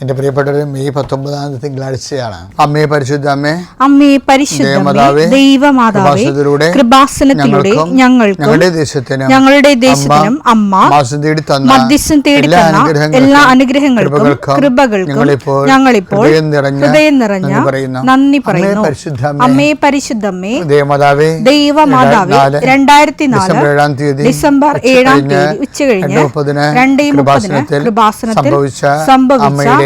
എന്റെ പ്രിയപ്പെട്ടവര് മെയ് പത്തൊമ്പതാം തിങ്കളാഴ്ചയാണ് അമ്മേ പരിശുദ്ധ അമ്മേ അമ്മേ പരിശുദ്ധമേ ദേവമാതാവേ, കൃപാസനത്തിലൂടെ ഞങ്ങൾക്കും ഞങ്ങളുടെ ദേശത്തിനും ഞങ്ങളുടെ ദേശത്തിനും അമ്മ മാസം തേടി തന്ന മധ്യസ്ഥം തേടി എല്ലാ തന്ന എല്ലാ അനുഗ്രഹങ്ങൾക്കും കൃപകൾക്കും ഞങ്ങളിപ്പോൾ ഹൃദയം നിറഞ്ഞ നന്ദി പറയുന്നു. അമ്മേ പരിശുദ്ധമ്മേ ദൈവമാതാവേ ദൈവമാതാവേ രണ്ടായിരത്തി നാല് ഡിസംബർ ഏഴാം തീയതി ഡിസംബർ ഏഴാം തീയതി ഉച്ച കഴിഞ്ഞ് രണ്ട് മുപ്പതിന് കൃപാസനത്തിൽ സംഭവിച്ച സംഭവിച്ച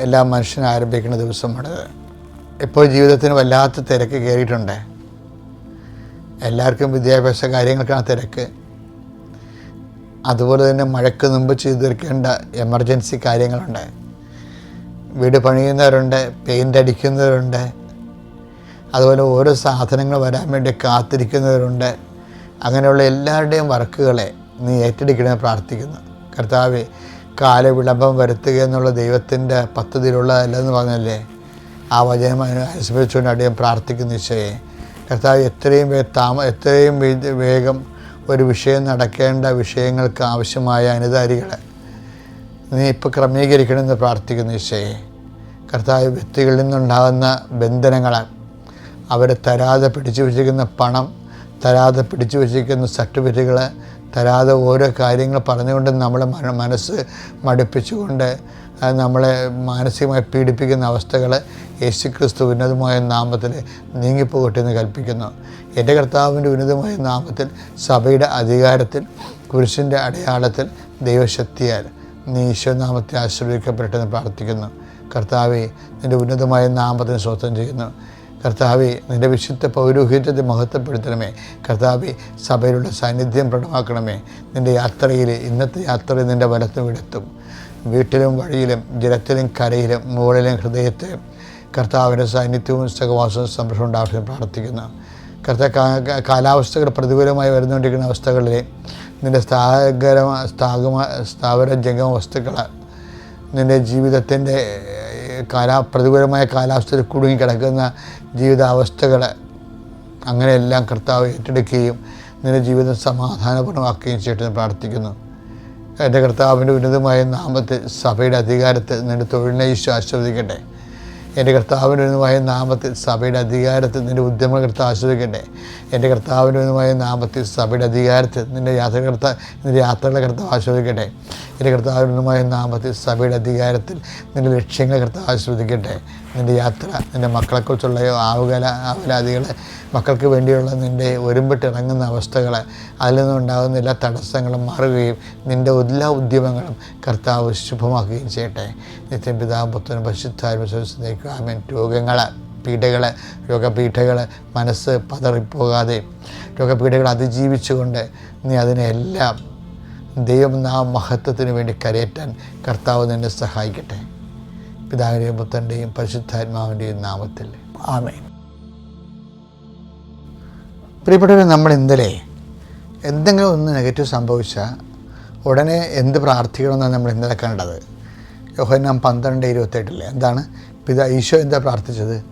എല്ലാം മനുഷ്യനും ആരംഭിക്കുന്ന ദിവസമാണ്. ഇപ്പോൾ ജീവിതത്തിന് വല്ലാത്ത തിരക്ക് കയറിയിട്ടുണ്ട്. എല്ലാവർക്കും വിദ്യാഭ്യാസ കാര്യങ്ങൾക്കാണ് തിരക്ക്. അതുപോലെ തന്നെ മഴയ്ക്ക് മുമ്പ് ചെയ്തു തീർക്കേണ്ട എമർജൻസി കാര്യങ്ങളുണ്ട്. വീട് പണിയുന്നവരുണ്ട് പെയിന്റ് അടിക്കുന്നവരുണ്ട്. അതുപോലെ ഓരോ സാധനങ്ങൾ വരാൻ വേണ്ടി കാത്തിരിക്കുന്നവരുണ്ട്. അങ്ങനെയുള്ള എല്ലാവരുടെയും വർക്കുകളെ നീ ഏറ്റെടുക്കണമെന്ന് പ്രാർത്ഥിക്കുന്നു. കർത്താവ് കാലവിളംബം വരുത്തുക എന്നുള്ള ദൈവത്തിന്റെ പദ്ധതിയിലുള്ളതല്ലെന്ന് പറഞ്ഞല്ലേ? ആ വചനം അനു- അനുസ്മരിച്ചുകൊണ്ട് അടിയം പ്രാർത്ഥിക്കുന്ന നിശ്ചയെ കർത്താവ് എത്രയും താമ എത്രയും വേഗം ഒരു വിഷയം നടക്കേണ്ട വിഷയങ്ങൾക്ക് ആവശ്യമായ അനുധാരികളെ നീ ഇപ്പോൾ ക്രമീകരിക്കണമെന്ന് പ്രാർത്ഥിക്കുന്ന നിശ്ചയെ കർത്താവ് വ്യക്തികളിൽ നിന്നുണ്ടാകുന്ന ബന്ധനങ്ങളെ അവരെ തരാതെ പിടിച്ചു വച്ചിരിക്കുന്ന പണം തരാതെ പിടിച്ചു വച്ചിരിക്കുന്ന സർട്ടിഫിക്കറ്റുകൾ തരാതെ ഓരോ കാര്യങ്ങൾ പറഞ്ഞുകൊണ്ട് നമ്മളെ മന- മനസ്സ് മടുപ്പിച്ചുകൊണ്ട് നമ്മളെ മാനസികമായി പീഡിപ്പിക്കുന്ന അവസ്ഥകൾ യേശു ക്രിസ്തു ഉന്നതമായ നാമത്തിൽ നീങ്ങിപ്പോകട്ടെ എന്ന് കൽപ്പിക്കുന്നു. എന്റെ കർത്താവിന്റെ ഉന്നതമായ നാമത്തിൽ സഭയുടെ അധികാരത്തിൽ കുരിശിന്റെ അടയാളത്തിൽ ദൈവശക്തിയാൽ നീ ഈശോനാമത്തെ ആശ്രയിക്കപ്പെട്ടെന്ന് പ്രാർത്ഥിക്കുന്നു. കർത്താവെ നിന്റെ ഉന്നതമായ നാമത്തിന് സ്വത്വം ചെയ്യുന്നു. കർത്താവെ നിന്റെ വിശുദ്ധ പൗരോഹിത്യത്തെ മഹത്വപ്പെടുത്തണമേ. കർത്താവെ സഭയിലുള്ള സാന്നിധ്യം പ്രകടമാക്കണമേ. നിന്റെ യാത്രയിൽ ഇന്നത്തെ യാത്രയിൽ നിന്റെ വലത്തും എടുത്തും വീട്ടിലും വഴിയിലും ജലത്തിലും കരയിലും മുകളിലും ഹൃദയത്തെ കർത്താവിന്റെ സാന്നിധ്യവും സഹവാസവും സംരക്ഷണം ഉണ്ടാവട്ടെ പ്രാർത്ഥിക്കുന്നു. കർത്ത കാലാവസ്ഥകൾ പ്രതികൂലമായി വരുന്നുകൊണ്ടിരിക്കുന്ന അവസ്ഥകളിൽ നിന്റെ സ്ഥാകര സ്ഥാപന സ്ഥാപന ജംഗമ വസ്തുക്കൾ നിന്റെ ജീവിതത്തിന്റെ കാലാ പ്രതികൂലമായ കാലാവസ്ഥയിൽ കുടുങ്ങിക്കിടക്കുന്ന ജീവിതാവസ്ഥകൾ അങ്ങനെയെല്ലാം കർത്താവ് ഏറ്റെടുക്കുകയും നിന്റെ ജീവിതം സമാധാനപൂർണമാക്കുകയും ചെയ്യട്ടെ പ്രാർത്ഥിക്കുന്നു. എന്റെ കർത്താവിന്റെ ഉന്നതമായ നാമത്തിൽ സഭയുടെ അധികാരത്തെ നിന്റെ തൊഴിലിനെ ഈശോ എന്റെ കർത്താവിന്റെ ഉന്നതമായ നാമത്തിൽ സഭയുടെ അധികാരത്തിൽ നിന്റെ ഉദ്യമങ്ങൾ കർത്താവ് ആശ്രയിക്കട്ടെ. എന്റെ കർത്താവിന്റെ ഉന്നതമായ നാമത്തിൽ സഭയുടെ അധികാരത്തിൽ നിന്റെ യാത്രകർത്ത നിന്റെ യാത്രകളെ കർത്താവ് ആശ്രയിക്കട്ടെ. എന്റെ കർത്താവിന്റെ ഉന്നതമായ നാമത്തിൽ സഭയുടെ അധികാരത്തിൽ നിന്റെ ലക്ഷ്യങ്ങളെ കർത്താവ് ആസ്വദിക്കട്ടെ നിന്റെ യാത്ര നിന്റെ മക്കളെക്കുറിച്ചുള്ള ആവുകല ആവലാതികളെ മക്കൾക്ക് വേണ്ടിയുള്ള നിന്റെ ഒരുമ്പിട്ടിറങ്ങുന്ന അവസ്ഥകൾ അതിൽ നിന്നുണ്ടാകുന്ന എല്ലാ തടസ്സങ്ങളും മാറുകയും നിന്റെ എല്ലാ ഉദ്യമങ്ങളും കർത്താവ് ശുഭമാക്കുകയും ചെയ്യട്ടെ. നിത്യം പിതാവ് പുത്രനും പരിശുദ്ധാത്മസ്വസ്ഥതയ്ക്കും ആമേൻ. രോഗങ്ങൾ പീഡകൾ രോഗപീഠകൾ മനസ്സ് പതറിപ്പോകാതെ രോഗപീഠകൾ അതിജീവിച്ചുകൊണ്ട് നീ അതിനെല്ലാം ദൈവം നാം മഹത്വത്തിന് വേണ്ടി കരയേറ്റാൻ കർത്താവ് നിന്നെ സഹായിക്കട്ടെ. പിതാവിന്റെയും പുത്രന്റെയും പരിശുദ്ധാത്മാവിന്റെയും നാമത്തിൽ. ആമേ പ്രിയപ്പെട്ടവരെ നമ്മൾ ഇന്നലെ എന്തെങ്കിലും ഒന്ന് നെഗറ്റീവ് സംഭവിച്ചാൽ ഉടനെ എന്ത് പ്രാർത്ഥിക്കണമെന്നാണ് നമ്മൾ ഇന്നലെ കണ്ടത്. യോഹന്നാം പന്ത്രണ്ട് ഇരുപത്തെട്ടില്ലേ എന്താണ്? പിതാ ഈശോ എന്താ പ്രാർത്ഥിച്ചത്?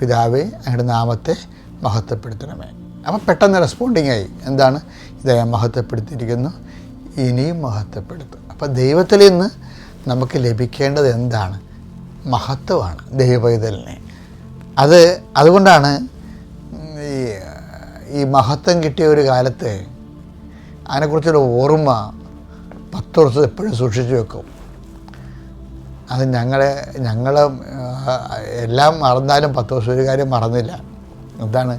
പിതാവേ അങ്ങയുടെ നാമത്തെ മഹത്വപ്പെടുത്തണമേ. അപ്പം പെട്ടെന്ന് റെസ്പോണ്ടിങ് ആയി. എന്താണ്? ഇത് മഹത്വപ്പെടുത്തിയിരിക്കുന്നു. ഇനിയും മഹത്വപ്പെടുത്തും. അപ്പം ദൈവത്തിൽ നിന്ന് നമുക്ക് ലഭിക്കേണ്ടത് എന്താണ്? മഹത്വമാണ് ദൈവപൈതലിന് അത് അതുകൊണ്ടാണ് ഈ ഈ മഹത്വം കിട്ടിയ ഒരു കാലത്ത് അതിനെക്കുറിച്ചൊരു ഓർമ്മ പത്ത് വർഷം എപ്പോഴും സൂക്ഷിച്ചു വെക്കും. അത് ഞങ്ങളെ ഞങ്ങൾ എല്ലാം മറന്നാലും പത്ത് വർഷം ഒരു കാര്യം മറന്നില്ല. എന്താണ്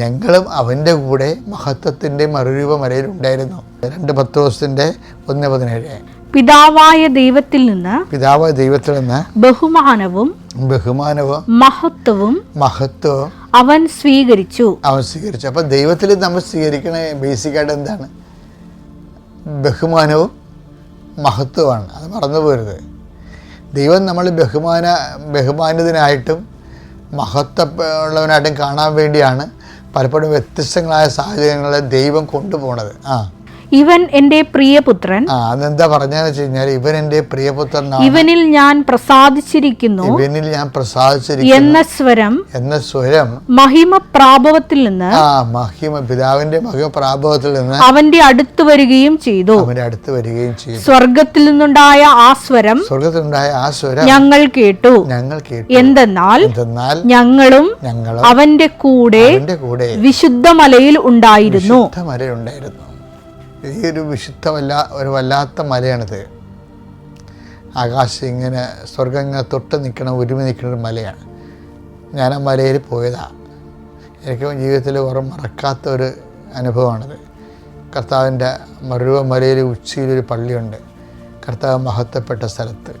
ഞങ്ങളും അവന്റെ കൂടെ മഹത്വത്തിന്റെ മറുരൂപം വരയിൽ ഉണ്ടായിരുന്നു രണ്ട് പത്ത് ദിവസത്തിന്റെ ഒന്ന് പതിനേഴ്. പിതാവായ ദൈവത്തിൽ നിന്ന് പിതാവായ ദൈവത്തിൽ നിന്ന് ബഹുമാനവും ബഹുമാനവും മഹത്വവും മഹത്വവും അവൻ സ്വീകരിച്ചു. അവൻ സ്വീകരിച്ചു. അപ്പൊ ദൈവത്തിൽ നമ്മൾ സ്വീകരിക്കണ ബേസിക് ആയിട്ട് എന്താണ്? ബഹുമാനവും മഹത്വമാണ് അത് മറന്നു പോരുത്. ദൈവം നമ്മൾ ബഹുമാന ബഹുമാനിതനായിട്ടും മഹത്വമുള്ളവനായിട്ടും കാണാൻ വേണ്ടിയാണ് പലപ്പോഴും വ്യത്യസ്തങ്ങളായ സാഹചര്യങ്ങളിൽ ദൈവം കൊണ്ടുപോണത്. ആ. ഇവൻ എന്റെ പ്രിയപുത്രൻ. അതെന്താ പറഞ്ഞതെന്ന് വെച്ച് കഴിഞ്ഞാൽ ഇവൻ എന്റെ പ്രിയപുത്രൻ ഇവനിൽ ഞാൻ പ്രസാദിച്ചിരിക്കുന്നു ഇവനിൽ ഞാൻ പ്രസാദിച്ചിരിക്കുന്നു. എന്ന സ്വരം എന്ന സ്വരം. മഹിമ പ്രാഭവത്തിൽ നിന്ന് ആ മഹിമ പിതാവിന്റെ മഹിമ പ്രാഭവത്തിൽ നിന്ന് അവന്റെ അടുത്ത് വരികയും ചെയ്തു. അവന്റെ അടുത്ത് വരികയും ചെയ്തു. സ്വർഗത്തിൽ നിന്നുണ്ടായ ആ സ്വരം സ്വർഗത്തിൽ നിന്നുണ്ടായ ആ സ്വരം ഞങ്ങൾ കേട്ടു. ഞങ്ങൾ കേട്ടു. എന്തെന്നാൽ എന്തെന്നാൽ ഞങ്ങളും ഞങ്ങളും അവന്റെ കൂടെ അവന്റെ കൂടെ വിശുദ്ധ മലയിൽ ഉണ്ടായിരുന്നു. വിശുദ്ധ മലയുണ്ടായിരുന്നു ഈ ഒരു വിശുദ്ധമല്ല ഒരു വല്ലാത്ത മലയാണിത്. ആകാശം ഇങ്ങനെ സ്വർഗം ഇങ്ങനെ തൊട്ട് നിൽക്കണ ഒരുമി നിൽക്കുന്ന ഒരു മലയാണ്. ഞാൻ ആ മലയിൽ പോയതാണ് എനിക്ക് ജീവിതത്തിൽ ഓർമ്മ മറക്കാത്ത ഒരു അനുഭവമാണിത്. കർത്താവിന്റെ മറുവ മലയിൽ ഉച്ചയിലൊരു പള്ളിയുണ്ട്. കർത്താവ് മഹത്വപ്പെട്ട സ്ഥലത്ത്.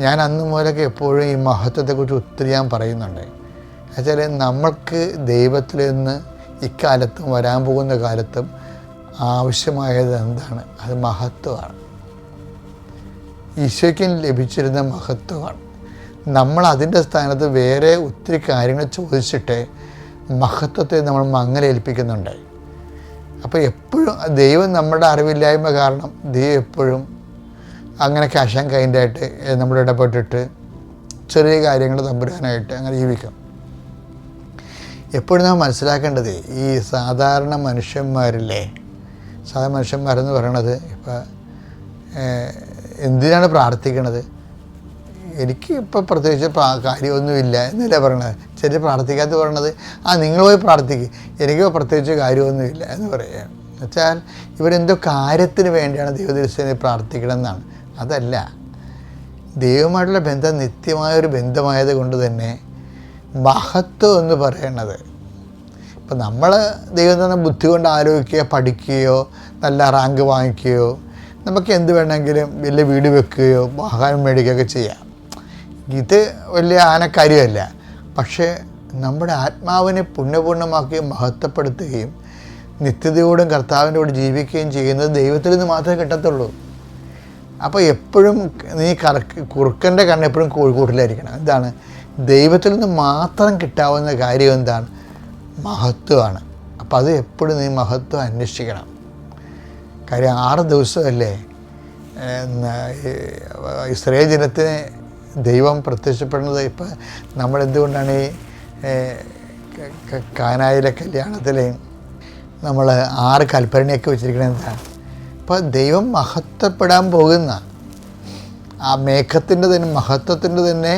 ഞാൻ അന്ന് മുതലൊക്കെ എപ്പോഴും ഈ മഹത്വത്തെക്കുറിച്ച് ഒത്തിരി ഞാൻ പറയുന്നുണ്ട്. എന്നുവെച്ചാൽ നമ്മൾക്ക് ദൈവത്തിൽ നിന്ന് ഇക്കാലത്തും വരാൻ പോകുന്ന കാലത്തും ആവശ്യമായത് എന്താണ്? അത് മഹത്വമാണ്. ഈശോയ്ക്കും ലഭിച്ചിരുന്ന മഹത്വമാണ്. നമ്മൾ അതിന്റെ സ്ഥാനത്ത് വേറെ ഒത്തിരി കാര്യങ്ങൾ ചോദിച്ചിട്ട് മഹത്വത്തെ നമ്മൾ മങ്ങലേൽപ്പിക്കുന്നുണ്ട് അപ്പോൾ എപ്പോഴും ദൈവം നമ്മുടെ അറിവില്ലായ്മ കാരണം ദൈവം എപ്പോഴും അങ്ങനെ ക്യാഷ് ആൻഡ് കൈൻഡായിട്ട് നമ്മൾ ഇടപെട്ടിട്ട് ചെറിയ കാര്യങ്ങൾ തമ്പുരാനായിട്ട് അങ്ങനെ ജീവിക്കും. എപ്പോഴും നമ്മൾ മനസ്സിലാക്കേണ്ടത് ഈ സാധാരണ മനുഷ്യന്മാരില്ലേ സാധാരണ മനുഷ്യന്മാരെന്ന് പറയണത് ഇപ്പം എന്തിനാണ് പ്രാർത്ഥിക്കണത്? എനിക്ക് ഇപ്പോൾ പ്രത്യേകിച്ച് പ്രാ- കാര്യമൊന്നുമില്ല എന്നല്ലേ പറയണത്. ചെറിയ പ്രാർത്ഥിക്കാത്ത പറയണത് ആ നിങ്ങൾ പോയി പ്രാർത്ഥിക്കുക എനിക്ക് പ്രത്യേകിച്ച് കാര്യമൊന്നുമില്ല എന്ന് പറയുക എന്നുവെച്ചാൽ ഇവരെന്തോ കാര്യത്തിന് വേണ്ടിയാണ് ദൈവദൃശ്യനെ പ്രാർത്ഥിക്കണമെന്നാണ് അതല്ല ദൈവമായിട്ടുള്ള ബന്ധം നിത്യമായൊരു ബന്ധമായത് കൊണ്ട് തന്നെ മഹത്വം എന്ന് പറയുന്നത് ഇപ്പം നമ്മൾ ദൈവം തന്നെ ബുദ്ധി കൊണ്ട് ആലോചിക്കുകയോ പഠിക്കുകയോ നല്ല റാങ്ക് വാങ്ങിക്കുകയോ നമുക്ക് എന്ത് വേണമെങ്കിലും വലിയ വീട് വെക്കുകയോ വാഹനം മേടിക്കുകയൊക്കെ ചെയ്യാം. ഇത് വലിയ ആനക്കാര്യമല്ല. പക്ഷേ നമ്മുടെ ആത്മാവിനെ പുണ്യപൂർണമാക്കുകയും മഹത്വപ്പെടുത്തുകയും നിത്യതയോടും കർത്താവിന്റെ കൂടെ ജീവിക്കുകയും ചെയ്യുന്നത് ദൈവത്തിൽ നിന്ന് മാത്രമേ കിട്ടത്തുള്ളൂ. അപ്പോൾ എപ്പോഴും നീ കറക്ക് കുറുക്കന്റെ കണ്ണ് എപ്പോഴും കൂട്ടിലായിരിക്കണം. എന്താണ്? ദൈവത്തിൽ നിന്ന് മാത്രം കിട്ടാവുന്ന കാര്യം എന്താണ്? മഹത്വമാണ്. അപ്പോൾ അത് എപ്പോഴും നീ മഹത്വം അന്വേഷിക്കണം. കാര്യം ആറ് ദിവസമല്ലേ ഇസ്രയേൽ ജനത്തിന് ദൈവം പ്രത്യക്ഷപ്പെടുന്നത്? ഇപ്പം നമ്മളെന്തുകൊണ്ടാണ് ഈ കാനായിലെ കല്യാണത്തിൽ നമ്മൾ ആറ് കൽപ്പരണിയൊക്കെ വെച്ചിരിക്കുന്നത് എന്താണ്? അപ്പോൾ ദൈവം മഹത്വപ്പെടാൻ പോകുന്ന ആ മേഘത്തിന്റെ തന്നെ മഹത്വത്തിന്റെ തന്നെ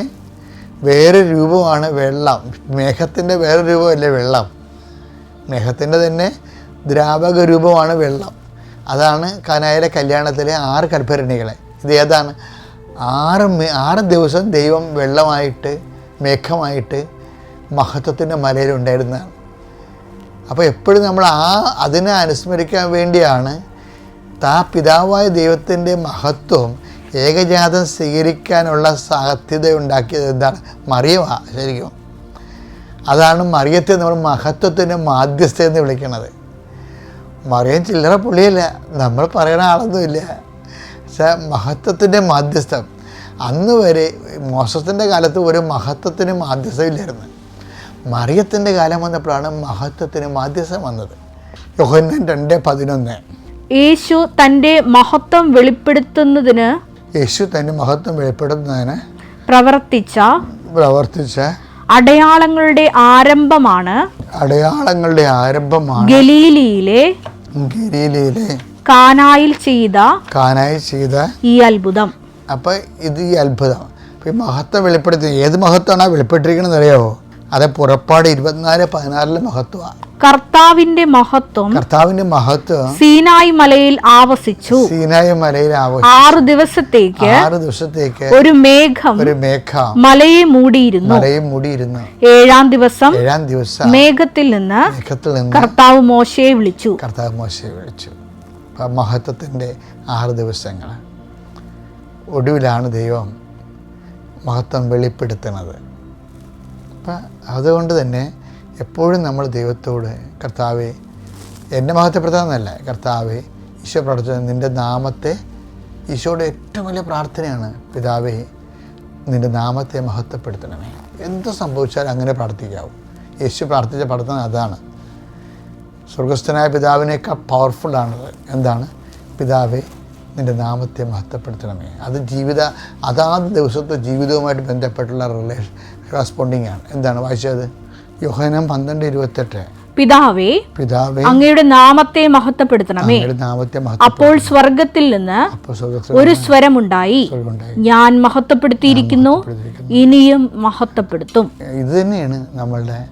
വേറെ രൂപമാണ് വെള്ളം. മേഘത്തിന്റെ വേറെ രൂപമല്ലേ വെള്ളം? മേഘത്തിന്റെ തന്നെ ദ്രാവക രൂപമാണ് വെള്ളം. അതാണ് കനായിലെ കല്യാണത്തിലെ ആറ് കൽപ്പരണികളെ ഇത് ഏതാണ്? ആറ് ആറ് ദിവസം ദൈവം വെള്ളമായിട്ട് മേഘമായിട്ട് മഹത്വത്തിന്റെ മലയിലുണ്ടായിരുന്നതാണ് അപ്പോൾ എപ്പോഴും നമ്മൾ ആ അതിനെ അനുസ്മരിക്കാൻ വേണ്ടിയാണ് താ പിതാവായ ദൈവത്തിന്റെ മഹത്വം ഏകജാതം സ്വീകരിക്കാനുള്ള സാധ്യത ഉണ്ടാക്കിയത് എന്താണ്? മറിയമാണ് ശരിക്കും. അതാണ് മറിയത്തെ നമ്മൾ മഹത്വത്തിന്റെ മാധ്യസ്ഥ എന്ന് വിളിക്കുന്നത്. മറിയം ചില്ലറ പുള്ളിയല്ല. നമ്മൾ പറയുന്ന ആളൊന്നുമില്ല. പക്ഷേ മഹത്വത്തിന്റെ മാധ്യസ്ഥം. അന്ന് വരെ മോശത്തിന്റെ കാലത്ത് ഒരു മഹത്വത്തിന് മാധ്യസ്ഥമില്ലായിരുന്നു മറിയത്തിന്റെ കാലം വന്നപ്പോഴാണ് മഹത്വത്തിന് മാധ്യസ്ഥം വന്നത്. യോഹന്നൻ രണ്ട് പതിനൊന്ന്. യേശു തന്റെ മഹത്വം വെളിപ്പെടുത്തുന്നതിന് യേശു തന്റെ മഹത്വം വെളിപ്പെടുത്തുന്നതിന് പ്രവർത്തിച്ച പ്രവർത്തിച്ച അടയാളങ്ങളുടെ ആരംഭമാണ് അടയാളങ്ങളുടെ ആരംഭമാണ് ഗലീലിയിലെ ഗലീലിയിലെ കാനായിൽ ചെയ്ത കാനായിൽ ചെയ്ത ഈ അത്ഭുതം. അപ്പൊ ഇത് ഈ അത്ഭുതം. മഹത്വം വെളിപ്പെടുത്തി ഏത് മഹത്വമാണ് വെളിപ്പെട്ടിരിക്കണമെന്ന് അറിയാമോ അത് പുറപ്പാട് ഇരുപത്തിനാല് പതിനാറിലെ മഹത്വമാണ്. കർത്താവിന്റെ മഹത്വം കർത്താവിന്റെ മഹത്വം സീനായി മലയിൽ ആവസിച്ചു. സീനായി മലയിൽ ആവസിച്ചു. ആറ് ദിവസത്തേക്ക് ആറ് ദിവസത്തേക്ക് ഒരു മേഘം ഒരു മേഘം മലയെ മൂടിയിരുന്നു. മലയെ മൂടിയിരുന്നു. ഏഴാം ദിവസം ഏഴാം ദിവസം മേഘത്തിൽ നിന്ന് മേഘത്തിൽ നിന്ന് കർത്താവ് മോശയെ വിളിച്ചു. കർത്താവ് മോശയെ വിളിച്ചു. മഹത്വത്തിന്റെ ആറ് ദിവസങ്ങൾ. ഒടുവിലാണ് ദൈവം മഹത്വം വെളിപ്പെടുത്തുന്നത്. അപ്പം അതുകൊണ്ട് തന്നെ എപ്പോഴും നമ്മൾ ദൈവത്തോട് കർത്താവെ എന്നെ മഹത്വപ്പെടുത്താമെന്നല്ല കർത്താവെ ഈശോ പ്രാർത്ഥന നിന്റെ നാമത്തെ ഈശോയുടെ ഏറ്റവും വലിയ പ്രാർത്ഥനയാണ് പിതാവേ നിന്റെ നാമത്തെ മഹത്വപ്പെടുത്തണമേ. എന്ത് സംഭവിച്ചാലും അങ്ങനെ പ്രാർത്ഥിക്കാവും. യേശു പ്രാർത്ഥിച്ച പ്രാർത്ഥന അതാണ്. സ്വർഗസ്ഥനായ പിതാവിനേക്കാൾ പവർഫുള്ളാണത് എന്താണ്? പിതാവേ നിന്റെ നാമത്തെ മഹത്വപ്പെടുത്തണമേ. അത് ജീവിത അതാത് ദിവസത്തെ ജീവിതവുമായിട്ട് ബന്ധപ്പെട്ടുള്ള റിലേഷൻ റെസ്പോണ്ടിങ് ആണ്. എന്താണ് വായിച്ചത് യോഹനം പന്ത്രണ്ട് ഇരുപത്തെട്ട്. പിതാവേ പിതാവേ അങ്ങയുടെ നാമത്തെ മഹത്വപ്പെടുത്തണമേ. നാമത്തെ അപ്പോൾ സ്വർഗത്തിൽ നിന്ന് ഒരു സ്വരമുണ്ടായി. ഞാൻ മഹത്വപ്പെടുത്തിയിരിക്കുന്നു. ഇനിയും മഹത്വപ്പെടുത്തും. ഇത് തന്നെയാണ് നമ്മളുടെ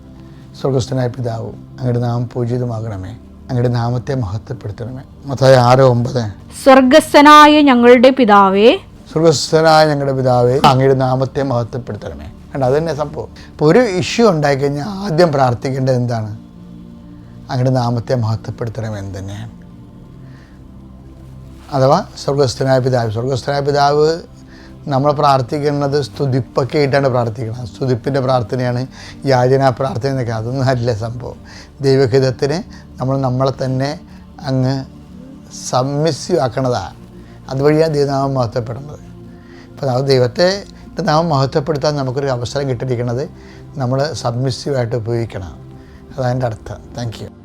സ്വർഗസ്ഥനായ പിതാവ്. അങ്ങയുടെ നാമം പൂജിതമാകണമേ. അങ്ങയുടെ നാമത്തെ മഹത്വപ്പെടുത്തണമേ. മത്തായി ആറ് ഒമ്പത്. സ്വർഗസ്ഥനായ ഞങ്ങളുടെ പിതാവേ. സ്വർഗസ്ഥനായ ഞങ്ങളുടെ പിതാവേ അങ്ങയുടെ നാമത്തെ മഹത്വപ്പെടുത്തണമേ. കണ്ട അത് തന്നെ സംഭവം. ഇപ്പോൾ ഒരു ഇഷ്യൂ ഉണ്ടായി കഴിഞ്ഞാൽ ആദ്യം പ്രാർത്ഥിക്കേണ്ടത് എന്താണ്? അങ്ങയുടെ നാമത്തെ മഹത്വപ്പെടുത്തണമേ എന്ന് തന്നെയാണ് അഥവാ സ്വർഗസ്ഥനായ പിതാവ് സ്വർഗസ്ഥനായ പിതാവ് നമ്മൾ പ്രാർത്ഥിക്കുന്നത് സ്തുതിപ്പൊക്കെ ആയിട്ടാണ് പ്രാർത്ഥിക്കുന്നത്. സ്തുതിപ്പിന്റെ പ്രാർത്ഥനയാണ് യാചനാ പ്രാർത്ഥന എന്നൊക്കെ. അതൊന്നും അല്ല സംഭവം. ദൈവഹിതത്തിന് നമ്മൾ നമ്മളെ തന്നെ അങ്ങ് സമ്മിസ്യമാക്കണതാണ് അതുവഴിയാണ് ദൈവനാമം മഹത്വപ്പെടുന്നത്. അപ്പോൾ അത് ദൈവത്തെ നാമം മഹത്വപ്പെടുത്താൻ നമുക്കൊരു അവസരം കിട്ടിയിരിക്കുന്നത് നമ്മൾ സബ്മിസീവായിട്ട് ഉപയോഗിക്കണം. അതാണ് എന്റെ അർത്ഥം. Thank you.